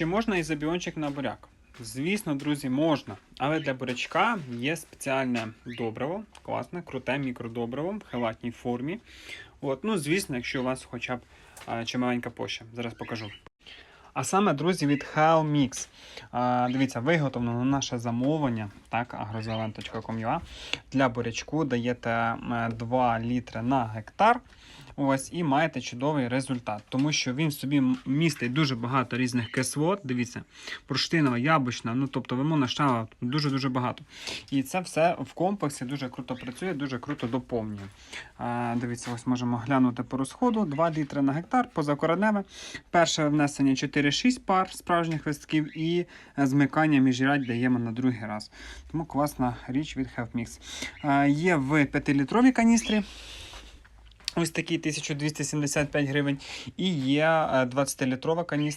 Чи можна ізобіончик на буряк? Звісно, друзі, можна. Але для бурячка є спеціальне добриво, класне, круте мікродобриво в хелатній формі. От, ну, звісно, якщо у вас хоча б а, чималенька площа. Зараз покажу. А саме, друзі, від Hell Mix. А, дивіться, виготовлено наше замовлення, так, agrozelen.com.ua. Для бурячку даєте е, 2 літри на гектар. Ось, і маєте чудовий результат, тому що він собі містить дуже багато різних кислот. Дивіться, бурштинова, яблучна, ну тобто лимонна шава, дуже-дуже багато. І це все в комплексі дуже круто працює, дуже круто доповнює. А, дивіться, ось можемо глянути по розходу: 2 літри на гектар позакореневе. Перше внесення 4-6 пар справжніх листків і е, змикання міжрядь даємо на другий раз. Тому класна річ від Health Mix. А, є в 5-літровій каністрі. Ось такий 1275 гривень. І є е, 20-літрова каністра.